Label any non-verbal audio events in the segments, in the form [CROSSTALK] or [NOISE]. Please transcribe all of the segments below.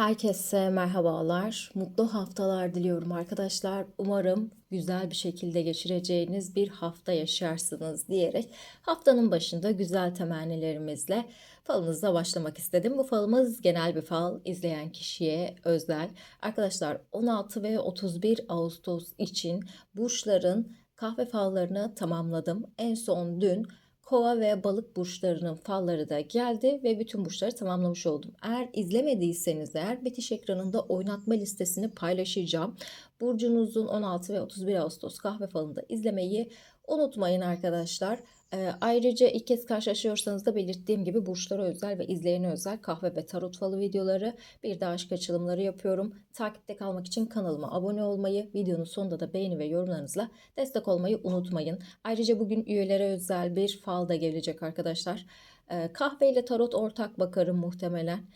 Herkese merhabalar. Mutlu haftalar diliyorum arkadaşlar. Umarım güzel bir şekilde geçireceğiniz bir hafta yaşarsınız diyerek haftanın başında güzel temennilerimizle falınızla başlamak istedim. Bu falımız genel bir fal izleyen kişiye özel. Arkadaşlar 16 ve 31 Ağustos için burçların kahve fallarını tamamladım. En son dün Kova ve balık burçlarının falları da geldi ve bütün burçları tamamlamış oldum. Eğer izlemediyseniz eğer bitiş ekranında oynatma listesini paylaşacağım. Burcunuzun 16 ve 31 Ağustos kahve falında izlemeyi unutmayın arkadaşlar. Ee, ayrıca ilk kez karşılaşıyorsanız da belirttiğim gibi burçlara özel ve izleyene özel kahve ve tarot falı videoları bir de aşk açılımları yapıyorum. Takipte kalmak için kanalıma abone olmayı, videonun sonunda da beğeni ve yorumlarınızla destek olmayı unutmayın. Ayrıca bugün üyelere özel bir fal da gelecek arkadaşlar. Ee, kahve ile tarot ortak bakarım muhtemelen.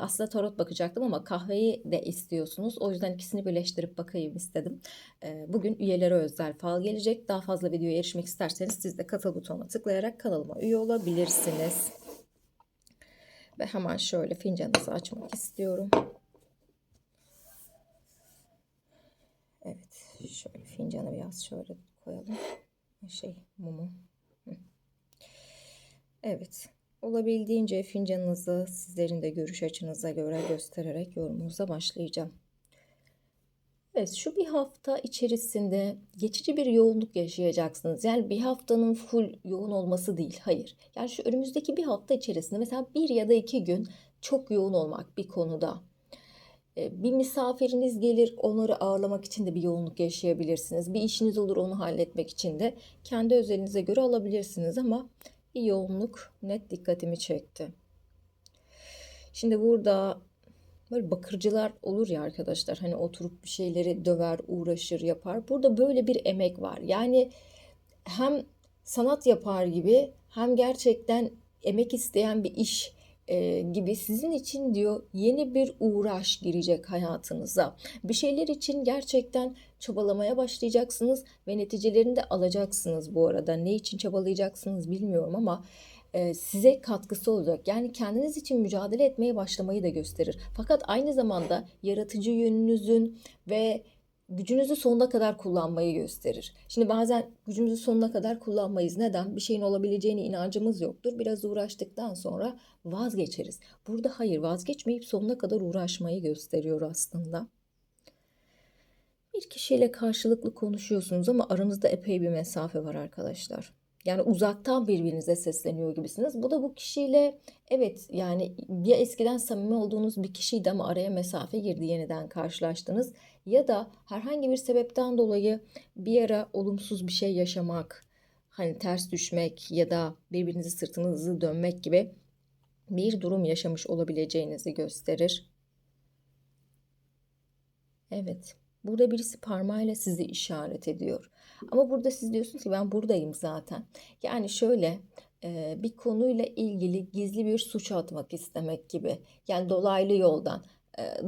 Aslında tarot bakacaktım ama kahveyi de istiyorsunuz. O yüzden ikisini birleştirip bakayım istedim. Bugün üyelere özel fal gelecek. Daha fazla videoya erişmek isterseniz siz de katıl butonuna tıklayarak kanalıma üye olabilirsiniz. Ve hemen şöyle fincanınızı açmak istiyorum. Evet, şöyle fincanı biraz şöyle koyalım. Şey, mumu. Evet. Olabildiğince fincanınızı sizlerin de görüş açınıza göre göstererek yorumunuza başlayacağım. Evet şu bir hafta içerisinde geçici bir yoğunluk yaşayacaksınız. Yani bir haftanın full yoğun olması değil. Hayır. Yani şu önümüzdeki bir hafta içerisinde mesela bir ya da iki gün çok yoğun olmak bir konuda. Ee, bir misafiriniz gelir onları ağırlamak için de bir yoğunluk yaşayabilirsiniz. Bir işiniz olur onu halletmek için de kendi özelinize göre alabilirsiniz ama bir yoğunluk net dikkatimi çekti. Şimdi burada böyle bakırcılar olur ya arkadaşlar hani oturup bir şeyleri döver, uğraşır, yapar. Burada böyle bir emek var. Yani hem sanat yapar gibi hem gerçekten emek isteyen bir iş e, gibi sizin için diyor yeni bir uğraş girecek hayatınıza. Bir şeyler için gerçekten çabalamaya başlayacaksınız ve neticelerini de alacaksınız bu arada. Ne için çabalayacaksınız bilmiyorum ama e, size katkısı olacak. Yani kendiniz için mücadele etmeye başlamayı da gösterir. Fakat aynı zamanda yaratıcı yönünüzün ve gücünüzü sonuna kadar kullanmayı gösterir. Şimdi bazen gücümüzü sonuna kadar kullanmayız. Neden? Bir şeyin olabileceğine inancımız yoktur. Biraz uğraştıktan sonra vazgeçeriz. Burada hayır vazgeçmeyip sonuna kadar uğraşmayı gösteriyor aslında. Bir kişiyle karşılıklı konuşuyorsunuz ama aranızda epey bir mesafe var arkadaşlar. Yani uzaktan birbirinize sesleniyor gibisiniz. Bu da bu kişiyle evet yani ya eskiden samimi olduğunuz bir kişiydi ama araya mesafe girdi yeniden karşılaştınız. Ya da herhangi bir sebepten dolayı bir ara olumsuz bir şey yaşamak, hani ters düşmek ya da birbirinizi sırtınızı dönmek gibi bir durum yaşamış olabileceğinizi gösterir. Evet. Burada birisi parmağıyla sizi işaret ediyor. Ama burada siz diyorsunuz ki ben buradayım zaten. Yani şöyle e, bir konuyla ilgili gizli bir suç atmak istemek gibi. Yani dolaylı yoldan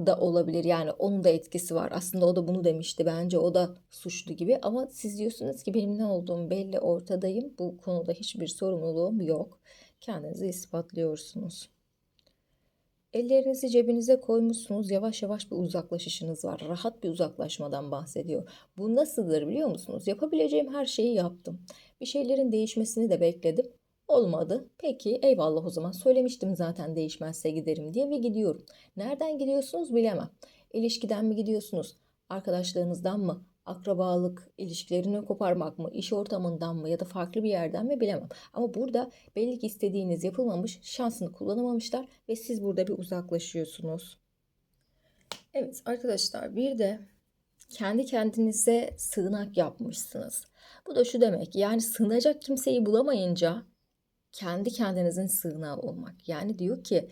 da olabilir. Yani onun da etkisi var. Aslında o da bunu demişti. Bence o da suçlu gibi. Ama siz diyorsunuz ki benim ne olduğum belli ortadayım. Bu konuda hiçbir sorumluluğum yok. Kendinizi ispatlıyorsunuz. Ellerinizi cebinize koymuşsunuz. Yavaş yavaş bir uzaklaşışınız var. Rahat bir uzaklaşmadan bahsediyor. Bu nasıldır biliyor musunuz? Yapabileceğim her şeyi yaptım. Bir şeylerin değişmesini de bekledim. Olmadı. Peki eyvallah o zaman. Söylemiştim zaten değişmezse giderim diye ve gidiyorum. Nereden gidiyorsunuz bilemem. İlişkiden mi gidiyorsunuz? Arkadaşlarınızdan mı? akrabalık ilişkilerini koparmak mı, iş ortamından mı ya da farklı bir yerden mi bilemem. Ama burada belli ki istediğiniz yapılmamış, şansını kullanamamışlar ve siz burada bir uzaklaşıyorsunuz. Evet arkadaşlar bir de kendi kendinize sığınak yapmışsınız. Bu da şu demek yani sığınacak kimseyi bulamayınca kendi kendinizin sığınağı olmak. Yani diyor ki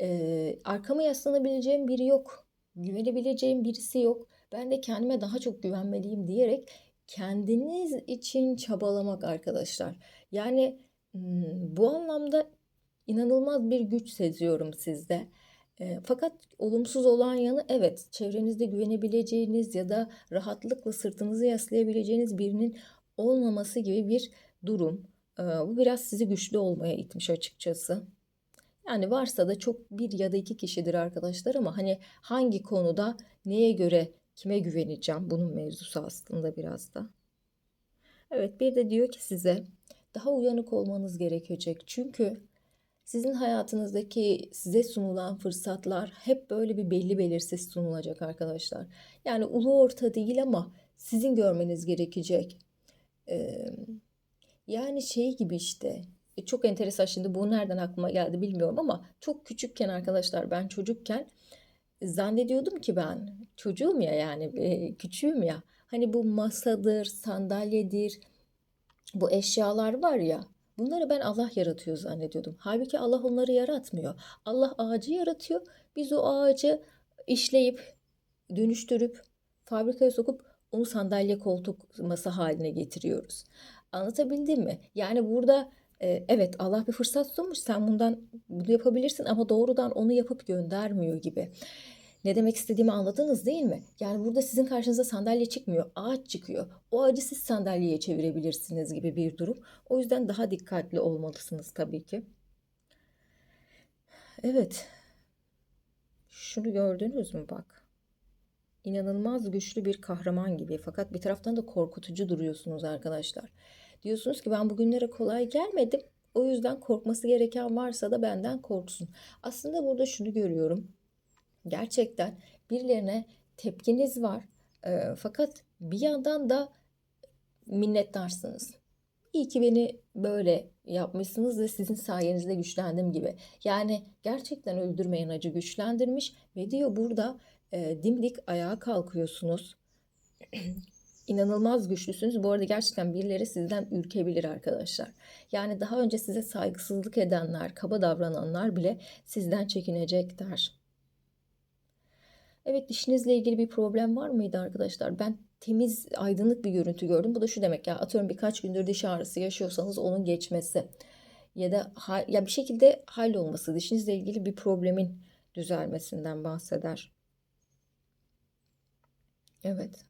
e, arkama yaslanabileceğim biri yok. Güvenebileceğim birisi yok ben de kendime daha çok güvenmeliyim diyerek kendiniz için çabalamak arkadaşlar. Yani bu anlamda inanılmaz bir güç seziyorum sizde. E, fakat olumsuz olan yanı evet çevrenizde güvenebileceğiniz ya da rahatlıkla sırtınızı yaslayabileceğiniz birinin olmaması gibi bir durum. E, bu biraz sizi güçlü olmaya itmiş açıkçası. Yani varsa da çok bir ya da iki kişidir arkadaşlar ama hani hangi konuda neye göre kime güveneceğim bunun mevzusu aslında biraz da. Evet bir de diyor ki size daha uyanık olmanız gerekecek. Çünkü sizin hayatınızdaki size sunulan fırsatlar hep böyle bir belli belirsiz sunulacak arkadaşlar. Yani ulu orta değil ama sizin görmeniz gerekecek. Ee, yani şey gibi işte e, çok enteresan şimdi bu nereden aklıma geldi bilmiyorum ama çok küçükken arkadaşlar ben çocukken zannediyordum ki ben çocuğum ya yani e, küçüğüm ya hani bu masadır sandalyedir bu eşyalar var ya bunları ben Allah yaratıyor zannediyordum. Halbuki Allah onları yaratmıyor. Allah ağacı yaratıyor. Biz o ağacı işleyip dönüştürüp fabrikaya sokup onu sandalye koltuk masa haline getiriyoruz. Anlatabildim mi? Yani burada e, evet Allah bir fırsat sunmuş. Sen bundan bunu yapabilirsin ama doğrudan onu yapıp göndermiyor gibi. Ne demek istediğimi anladınız değil mi? Yani burada sizin karşınıza sandalye çıkmıyor, ağaç çıkıyor. O ağacı siz sandalyeye çevirebilirsiniz gibi bir durum. O yüzden daha dikkatli olmalısınız tabii ki. Evet. Şunu gördünüz mü bak. İnanılmaz güçlü bir kahraman gibi fakat bir taraftan da korkutucu duruyorsunuz arkadaşlar. Diyorsunuz ki ben bugünlere kolay gelmedim. O yüzden korkması gereken varsa da benden korksun. Aslında burada şunu görüyorum. Gerçekten birilerine tepkiniz var. E, fakat bir yandan da minnettarsınız. İyi ki beni böyle yapmışsınız ve sizin sayenizde güçlendim gibi. Yani gerçekten öldürmeyen acı güçlendirmiş ve diyor burada e, dimdik ayağa kalkıyorsunuz. [CLEARS THROAT] İnanılmaz güçlüsünüz. Bu arada gerçekten birileri sizden ürkebilir arkadaşlar. Yani daha önce size saygısızlık edenler, kaba davrananlar bile sizden çekinecekler. Evet dişinizle ilgili bir problem var mıydı arkadaşlar? Ben temiz, aydınlık bir görüntü gördüm. Bu da şu demek ya atıyorum birkaç gündür diş ağrısı yaşıyorsanız onun geçmesi ya da ya bir şekilde hallolması, dişinizle ilgili bir problemin düzelmesinden bahseder. Evet.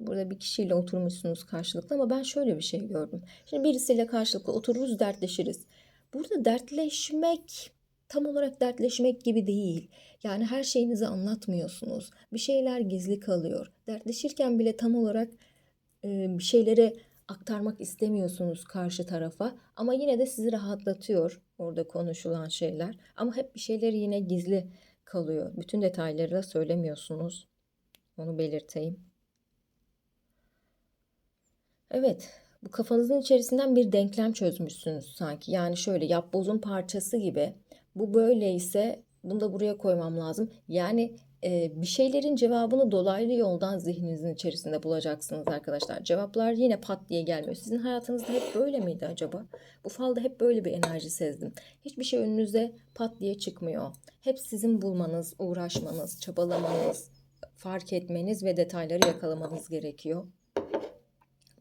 Burada bir kişiyle oturmuşsunuz karşılıklı ama ben şöyle bir şey gördüm. Şimdi birisiyle karşılıklı otururuz, dertleşiriz. Burada dertleşmek tam olarak dertleşmek gibi değil. Yani her şeyinizi anlatmıyorsunuz. Bir şeyler gizli kalıyor. Dertleşirken bile tam olarak e, bir şeyleri aktarmak istemiyorsunuz karşı tarafa ama yine de sizi rahatlatıyor orada konuşulan şeyler. Ama hep bir şeyleri yine gizli kalıyor. Bütün detayları da söylemiyorsunuz. Onu belirteyim. Evet, bu kafanızın içerisinden bir denklem çözmüşsünüz sanki. Yani şöyle yapbozun parçası gibi. Bu böyleyse bunu da buraya koymam lazım. Yani e, bir şeylerin cevabını dolaylı yoldan zihninizin içerisinde bulacaksınız arkadaşlar. Cevaplar yine pat diye gelmiyor. Sizin hayatınızda hep böyle miydi acaba? Bu falda hep böyle bir enerji sezdim. Hiçbir şey önünüze pat diye çıkmıyor. Hep sizin bulmanız, uğraşmanız, çabalamanız, fark etmeniz ve detayları yakalamanız gerekiyor.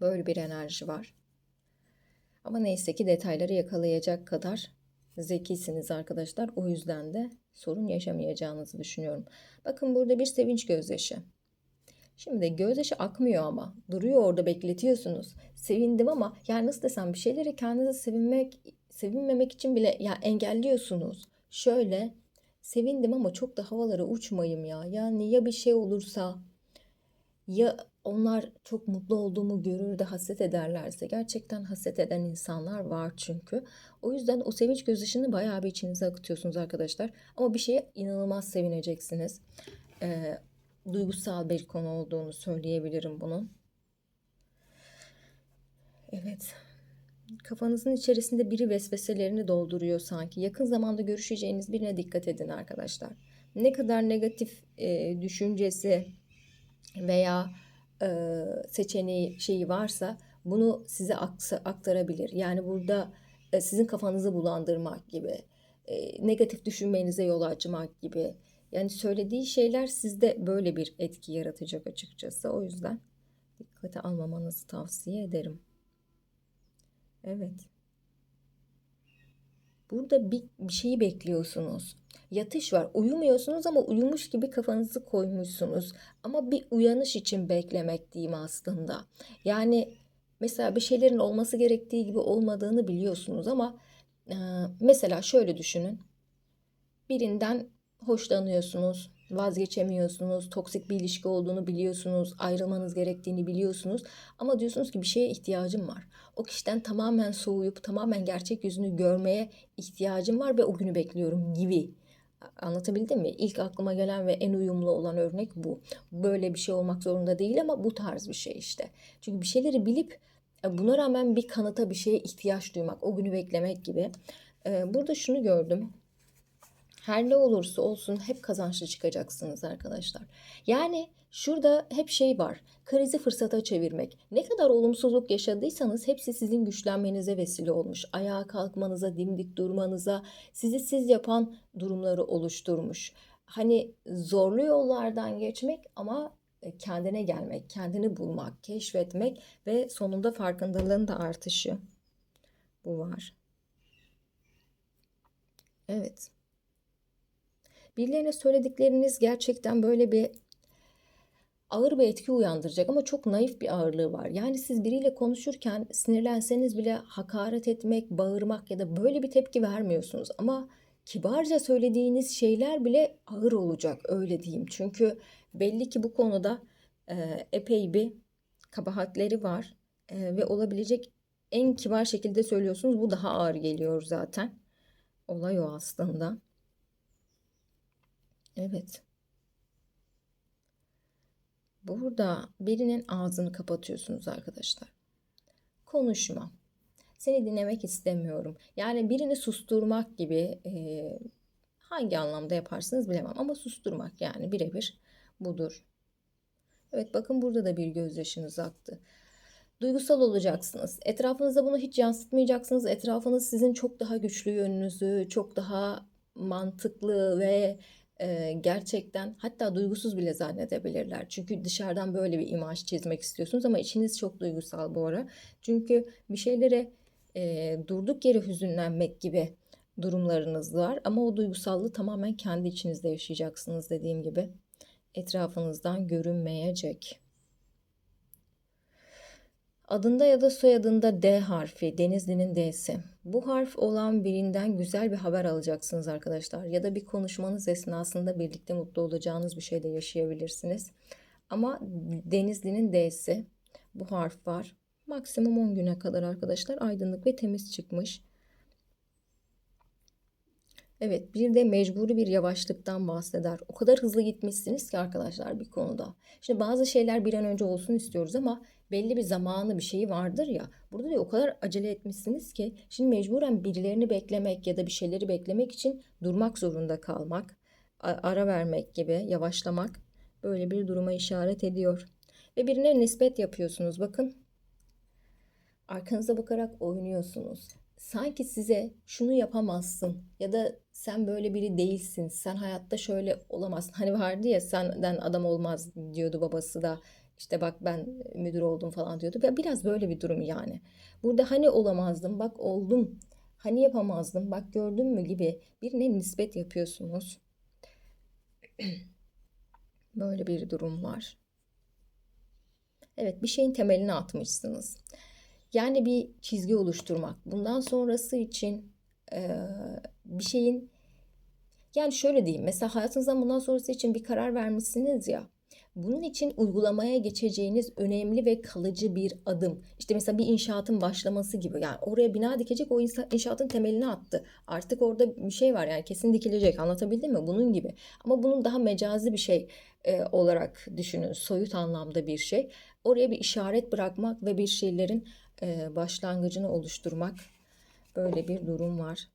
Böyle bir enerji var. Ama neyse ki detayları yakalayacak kadar zekisiniz arkadaşlar. O yüzden de sorun yaşamayacağınızı düşünüyorum. Bakın burada bir sevinç gözyaşı. Şimdi gözyaşı akmıyor ama duruyor orada bekletiyorsunuz. Sevindim ama yani nasıl desem bir şeyleri kendinize sevinmek sevinmemek için bile ya engelliyorsunuz. Şöyle sevindim ama çok da havalara uçmayayım ya. Yani ya bir şey olursa ya onlar çok mutlu olduğumu görür de haset ederlerse gerçekten haset eden insanlar var çünkü. O yüzden o sevinç gözyaşını bayağı bir içinize akıtıyorsunuz arkadaşlar. Ama bir şeye inanılmaz sevineceksiniz. Ee, duygusal bir konu olduğunu söyleyebilirim bunun. Evet. Kafanızın içerisinde biri vesveselerini dolduruyor sanki. Yakın zamanda görüşeceğiniz birine dikkat edin arkadaşlar. Ne kadar negatif e, düşüncesi veya e, seçeneği şeyi varsa bunu size aktarabilir. Yani burada e, sizin kafanızı bulandırmak gibi, e, negatif düşünmenize yol açmak gibi. Yani söylediği şeyler sizde böyle bir etki yaratacak açıkçası. O yüzden dikkate almamanızı tavsiye ederim. Evet. Burada bir, bir şeyi bekliyorsunuz. Yatış var. Uyumuyorsunuz ama uyumuş gibi kafanızı koymuşsunuz. Ama bir uyanış için beklemek diyeyim aslında. Yani mesela bir şeylerin olması gerektiği gibi olmadığını biliyorsunuz ama Ee, mesela şöyle düşünün. Birinden hoşlanıyorsunuz, vazgeçemiyorsunuz, toksik bir ilişki olduğunu biliyorsunuz, ayrılmanız gerektiğini biliyorsunuz ama diyorsunuz ki bir şeye ihtiyacım var. O kişiden tamamen soğuyup tamamen gerçek yüzünü görmeye ihtiyacım var ve o günü bekliyorum gibi. Anlatabildim mi? İlk aklıma gelen ve en uyumlu olan örnek bu. Böyle bir şey olmak zorunda değil ama bu tarz bir şey işte. Çünkü bir şeyleri bilip e, buna rağmen bir kanıta bir şeye ihtiyaç duymak, o günü beklemek gibi. Ee, Burada şunu gördüm. Her ne olursa olsun hep kazançlı çıkacaksınız arkadaşlar. Yani şurada hep şey var. Krizi fırsata çevirmek. Ne kadar olumsuzluk yaşadıysanız hepsi sizin güçlenmenize vesile olmuş. Ayağa kalkmanıza, dimdik durmanıza, sizi siz yapan durumları oluşturmuş. Hani zorlu yollardan geçmek ama e, kendine gelmek, kendini bulmak, keşfetmek ve sonunda farkındalığın da artışı. Bu var. Evet. Birilerine söyledikleriniz gerçekten böyle bir ağır bir etki uyandıracak ama çok naif bir ağırlığı var. Yani siz biriyle konuşurken sinirlenseniz bile hakaret etmek, bağırmak ya da böyle bir tepki vermiyorsunuz. Ama kibarca söylediğiniz şeyler bile ağır olacak öyle diyeyim. Çünkü belli ki bu konuda e, epey bir kabahatleri var E, ve olabilecek en kibar şekilde söylüyorsunuz. Bu daha ağır geliyor zaten. Olay o aslında. Evet. Burada birinin ağzını kapatıyorsunuz arkadaşlar. Konuşma. Seni dinlemek istemiyorum. Yani birini susturmak gibi e, hangi anlamda yaparsınız bilemem ama susturmak yani birebir budur. Evet bakın burada da bir gözyaşınız aktı. Duygusal olacaksınız. Etrafınıza bunu hiç yansıtmayacaksınız. Etrafınız sizin çok daha güçlü yönünüzü, çok daha mantıklı ve e, gerçekten hatta duygusuz bile zannedebilirler. Çünkü dışarıdan böyle bir imaj çizmek istiyorsunuz ama içiniz çok duygusal bu ara. Çünkü bir şeylere e, durduk yere hüzünlenmek gibi durumlarınız var ama o duygusallığı tamamen kendi içinizde yaşayacaksınız dediğim gibi. Etrafınızdan görünmeyecek. Adında ya da soyadında D harfi, Denizli'nin D'si. Bu harf olan birinden güzel bir haber alacaksınız arkadaşlar. Ya da bir konuşmanız esnasında birlikte mutlu olacağınız bir şey de yaşayabilirsiniz. Ama Denizli'nin D'si. Bu harf var. Maksimum 10 güne kadar arkadaşlar aydınlık ve temiz çıkmış. Evet bir de mecburi bir yavaşlıktan bahseder. O kadar hızlı gitmişsiniz ki arkadaşlar bir konuda. Şimdi bazı şeyler bir an önce olsun istiyoruz ama belli bir zamanı bir şeyi vardır ya. Burada da o kadar acele etmişsiniz ki şimdi mecburen birilerini beklemek ya da bir şeyleri beklemek için durmak zorunda kalmak, ara vermek gibi yavaşlamak böyle bir duruma işaret ediyor. Ve birine nispet yapıyorsunuz bakın. Arkanıza bakarak oynuyorsunuz sanki size şunu yapamazsın ya da sen böyle biri değilsin. Sen hayatta şöyle olamazsın. Hani vardı ya senden adam olmaz diyordu babası da. İşte bak ben müdür oldum falan diyordu. Biraz böyle bir durum yani. Burada hani olamazdım bak oldum. Hani yapamazdım bak gördün mü gibi birine nispet yapıyorsunuz. [CLEARS THROAT] Böyle bir durum var. Evet bir şeyin temelini atmışsınız. Yani bir çizgi oluşturmak. Bundan sonrası için e, bir şeyin yani şöyle diyeyim. Mesela hayatınızdan bundan sonrası için bir karar vermişsiniz ya. Bunun için uygulamaya geçeceğiniz önemli ve kalıcı bir adım. İşte mesela bir inşaatın başlaması gibi. Yani oraya bina dikecek o inşaatın temelini attı. Artık orada bir şey var yani kesin dikilecek. Anlatabildim mi? Bunun gibi. Ama bunun daha mecazi bir şey e, olarak düşünün. Soyut anlamda bir şey. Oraya bir işaret bırakmak ve bir şeylerin e, başlangıcını oluşturmak. Böyle bir durum var.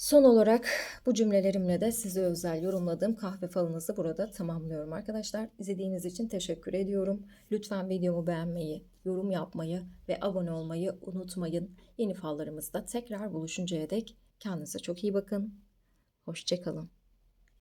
Son olarak bu cümlelerimle de size özel yorumladığım kahve falınızı burada tamamlıyorum arkadaşlar. İzlediğiniz için teşekkür ediyorum. Lütfen videomu beğenmeyi, yorum yapmayı ve abone olmayı unutmayın. Yeni fallarımızda tekrar buluşuncaya dek kendinize çok iyi bakın. Hoşçakalın.